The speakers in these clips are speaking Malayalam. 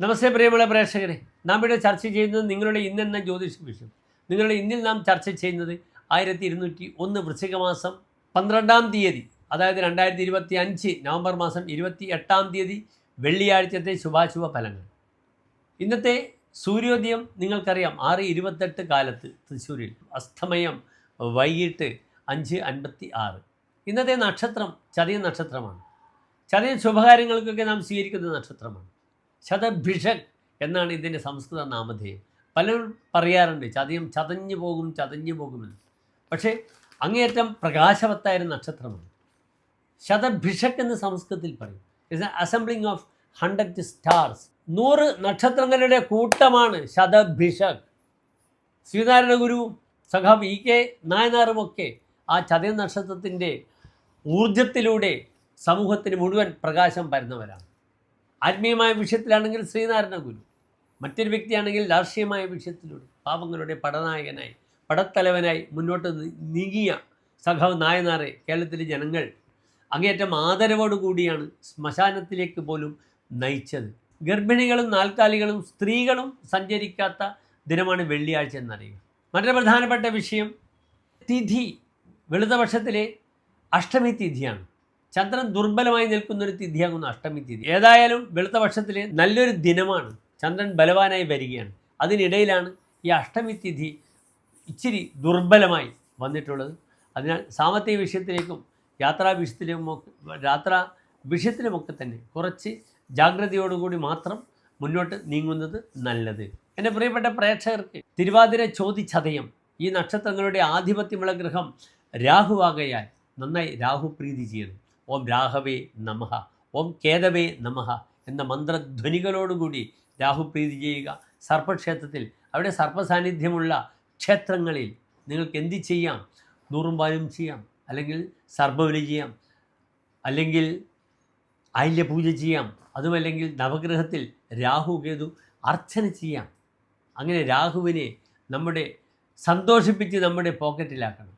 നമസ്തേ പ്രിയമുള്ള പ്രേക്ഷകരെ. നാം ഇവിടെ ചർച്ച ചെയ്യുന്നത് നിങ്ങളുടെ ഇന്നെന്ന ജ്യോതിഷ വിഷയം നിങ്ങളുടെ ഇന്നിൽ നാം ചർച്ച ചെയ്യുന്നത് ആയിരത്തി ഇരുന്നൂറ്റി ഒന്ന് വൃശ്ചിക മാസം പന്ത്രണ്ടാം തീയതി അതായത് രണ്ടായിരത്തി ഇരുപത്തി അഞ്ച് നവംബർ മാസം ഇരുപത്തി എട്ടാം തീയതി വെള്ളിയാഴ്ചത്തെ ശുഭാശുഭ ഫലങ്ങൾ. ഇന്നത്തെ സൂര്യോദയം നിങ്ങൾക്കറിയാം ആറ് ഇരുപത്തെട്ട് കാലത്ത് തൃശ്ശൂരിൽ അസ്തമയം വൈകിട്ട് അഞ്ച് അൻപത്തി ആറ് ഇന്നത്തെ നക്ഷത്രം ചതയ നക്ഷത്രമാണ്. ചതയ ശുഭകാര്യങ്ങൾക്കൊക്കെ നാം സ്വീകരിക്കുന്ന നക്ഷത്രമാണ്. ശതഭിഷക് എന്നാണ് ഇതിന്റെ സംസ്കൃത നാമധേയം. പലരും പറയാറുണ്ട് ചതയം ചതഞ്ഞു പോകും ചതഞ്ഞു പോകുമെന്ന് പക്ഷേ അങ്ങേയറ്റം പ്രകാശവത്തായ നക്ഷത്രമാണ്. ശതഭിഷക് എന്ന് സംസ്കൃതത്തിൽ പറയും. It's assembling of hundred stars നൂറ് നക്ഷത്രങ്ങളുടെ കൂട്ടമാണ് ശതഭിഷക് ശ്രീനാരായണ ഗുരുവും സഖാവ് ഇ കെ നായനാറുമൊക്കെ ആ ചതയ നക്ഷത്രത്തിന്റെ ഊർജത്തിലൂടെ സമൂഹത്തിന് മുഴുവൻ പ്രകാശം പരന്നവരാണ്. ആത്മീയമായ വിഷയത്തിലാണെങ്കിൽ ശ്രീനാരായണ ഗുരു. മറ്റൊരു വ്യക്തിയാണെങ്കിൽ രാഷ്ട്രീയമായ വിഷയത്തിലൂടെ പാവങ്ങളുടെ പടനായകനായി പടത്തലവനായി മുന്നോട്ട് നീങ്ങിയ സഖാവ് നായനാറെ കേരളത്തിലെ ജനങ്ങൾ അങ്ങേയറ്റം ആദരവോടുകൂടിയാണ് ശ്മശാനത്തിലേക്ക് പോലും നയിച്ചത്. ഗർഭിണികളും നാൽക്കാലികളും സ്ത്രീകളും സഞ്ചരിക്കാത്ത ദിനമാണ് വെള്ളിയാഴ്ച എന്നറിയുക. മറ്റൊരു പ്രധാനപ്പെട്ട വിഷയം തിഥി വെളുത്തപക്ഷത്തിലെ അഷ്ടമി തിഥിയാണ്. ചന്ദ്രൻ ദുർബലമായി നിൽക്കുന്ന ഒരു തിഥിയാകുന്ന അഷ്ടമി തിഥി. ഏതായാലും വെളുത്ത വെളുത്തപക്ഷത്തിലെ നല്ലൊരു ദിനമാണ്. ചന്ദ്രൻ ബലവാനായി വരികയാണ്. അതിനിടയിലാണ് ഈ അഷ്ടമി തിഥി ഇച്ചിരി ദുർബലമായി വന്നിട്ടുള്ളത്. അതിനാൽ സാമ്പത്തിക വിഷയത്തിലേക്കും യാത്രാ വിഷയത്തിലേക്കും യാത്രാ വിഷയത്തിലുമൊക്കെ തന്നെ കുറച്ച് ജാഗ്രതയോടുകൂടി മാത്രം മുന്നോട്ട് നീങ്ങുന്നത് നല്ലത്. എന്റെ പ്രിയപ്പെട്ട പ്രേക്ഷകർക്ക് തിരുവാതിര ചോദിച്ചതയം ഈ നക്ഷത്രങ്ങളുടെ ആധിപത്യമുള്ള ഗ്രഹം രാഹുവാകയാൽ നന്നായി രാഹു പ്രീതി ചെയ്യണം. ഓം രാഘവേ നമഃ ഓം കേതവേ നമഃ എന്ന മന്ത്രധ്വനികളോടുകൂടി രാഹു പ്രീതി ചെയ്യുക. സർപ്പക്ഷേത്രത്തിൽ അവിടെ സർപ്പസാന്നിധ്യമുള്ള ക്ഷേത്രങ്ങളിൽ നിങ്ങൾക്ക് എന്ത് ചെയ്യാം? നൂറും പാലും ചെയ്യാം അല്ലെങ്കിൽ സർപ്പബലി ചെയ്യാം അല്ലെങ്കിൽ ആയില്യപൂജ ചെയ്യാം അതുമല്ലെങ്കിൽ നവഗ്രഹത്തിൽ രാഹു കേതു അർച്ചന ചെയ്യാം. അങ്ങനെ രാഹുവിനെ നമ്മുടെ സന്തോഷിപ്പിച്ച് നമ്മുടെ പോക്കറ്റിലാക്കണം.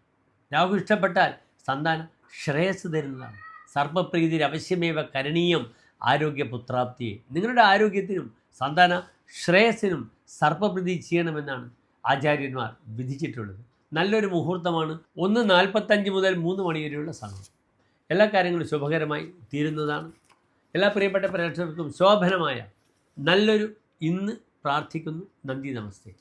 രാഹു ഇഷ്ടപ്പെട്ടാൽ സന്താനം ശ്രേയസ് തരുന്നതാണ്. സർപ്പപ്രീതിയിൽ അവശ്യമേവ കരണീയം ആരോഗ്യപുത്രാപ്തിയെ നിങ്ങളുടെ ആരോഗ്യത്തിനും സന്താന ശ്രേയസിനും സർപ്പപ്രീതി ചെയ്യണമെന്നാണ് ആചാര്യന്മാർ വിധിച്ചിട്ടുള്ളത്. നല്ലൊരു മുഹൂർത്തമാണ്. ഒന്ന് നാൽപ്പത്തഞ്ച് മുതൽ മൂന്ന് മണി വരെയുള്ള സമയം. എല്ലാ കാര്യങ്ങളും ശുഭകരമായി തീരുന്നതാണ്. എല്ലാ പ്രിയപ്പെട്ട പ്രേക്ഷകർക്കും ശോഭനമായ നല്ലൊരു ഇന്ന് പ്രാർത്ഥിക്കുന്നു. നന്ദി നമസ്തേ.